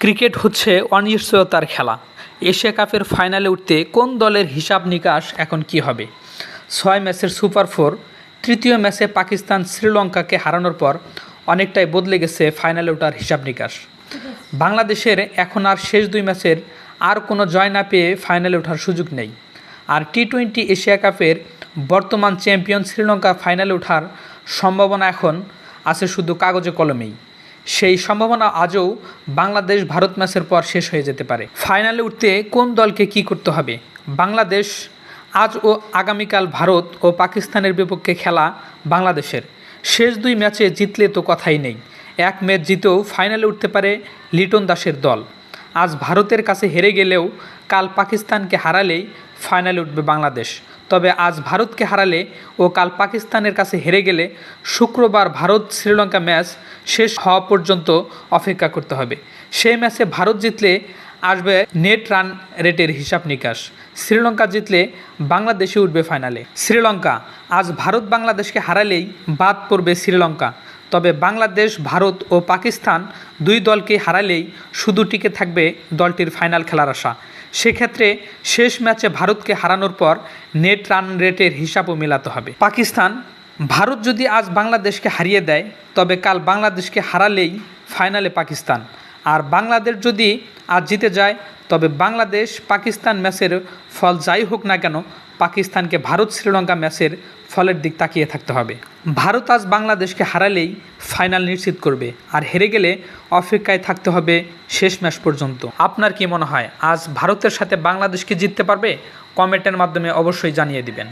Cricket হচ্ছে অনিশ্চয়তার খেলা। এশিয়া কাপের ফাইনালে উঠতে কোন দলের হিসাব নিকাশ এখন কি হবে? ছয় ম্যাচের সুপার ফোর, তৃতীয় ম্যাচে পাকিস্তান শ্রীলঙ্কাকে হারানোর পর অনেকটাই বদলে গেছে ফাইনালে ওঠার হিসাব নিকাশ। বাংলাদেশের এখন আর শেষ দুই ম্যাচের আর কোনো জয় না পেয়ে ফাইনালে ওঠার সুযোগ নেই। আর টি টোয়েন্টি এশিয়া কাপের বর্তমান চ্যাম্পিয়ন শ্রীলঙ্কা ফাইনালে ওঠার সম্ভাবনা এখন আছে শুধু কাগজে কলমেই। সেই সম্ভাবনা আজও বাংলাদেশ ভারত ম্যাচের পর শেষ হয়ে যেতে পারে। ফাইনালে উঠতে কোন দলকে কি করতে হবে? বাংলাদেশ আজ ও আগামীকাল ভারত ও পাকিস্তানের বিপক্ষে খেলা বাংলাদেশের। শেষ দুই ম্যাচে জিতলে তো কথাই নেই। এক ম্যাচ জিতেও ফাইনালে উঠতে পারে লিটন দাসের দল। আজ ভারতের কাছে হেরে গেলেও কাল পাকিস্তানকে হারালেই ফাইনালে উঠবে বাংলাদেশ। তবে আজ ভারতকে হারালে ও কাল পাকিস্তানের কাছে হেরে গেলে শুক্রবার ভারত শ্রীলঙ্কা ম্যাচ শেষ হওয়া পর্যন্ত অপেক্ষা করতে হবে। সেই ম্যাচে ভারত জিতলে আসবে নেট রান রেটের হিসাব নিকাশ। শ্রীলঙ্কা জিতলে বাংলাদেশে উঠবে ফাইনালে। শ্রীলঙ্কা, আজ ভারত বাংলাদেশকে হারালেই বাদ পড়বে শ্রীলঙ্কা। তবে বাংলাদেশ, ভারত ও পাকিস্তান দুই দলকে হারালেই শুধু টিকে থাকবে দলটির ফাইনাল খেলার আশা। সেক্ষেত্রে শেষ ম্যাচে ভারতকে হারানোর পর নেট রান রেটের হিসাবও মেলাতে হবে। পাকিস্তান, ভারত যদি আজ বাংলাদেশকে হারিয়ে দেয়, তবে কাল বাংলাদেশকে হারালেই ফাইনালে পাকিস্তান। আর বাংলাদেশ যদি আজ জিতে যায় তবে বাংলাদেশ পাকিস্তান ম্যাচের ফল যাই হোক না কেন, পাকিস্তানকে ভারত শ্রীলঙ্কা ম্যাচের ফলের দিক তাকিয়ে থাকতে হবে। ভারত আজ বাংলাদেশকে হারালেই ফাইনাল নিশ্চিত করবে, আর হেরে গেলে অপেক্ষায় থাকতে হবে শেষ ম্যাচ পর্যন্ত। আপনার কি মনে হয়, আজ ভারতের সাথে বাংলাদেশকে জিততে পারবে? কমেন্টের মাধ্যমে অবশ্যই জানিয়ে দিবেন।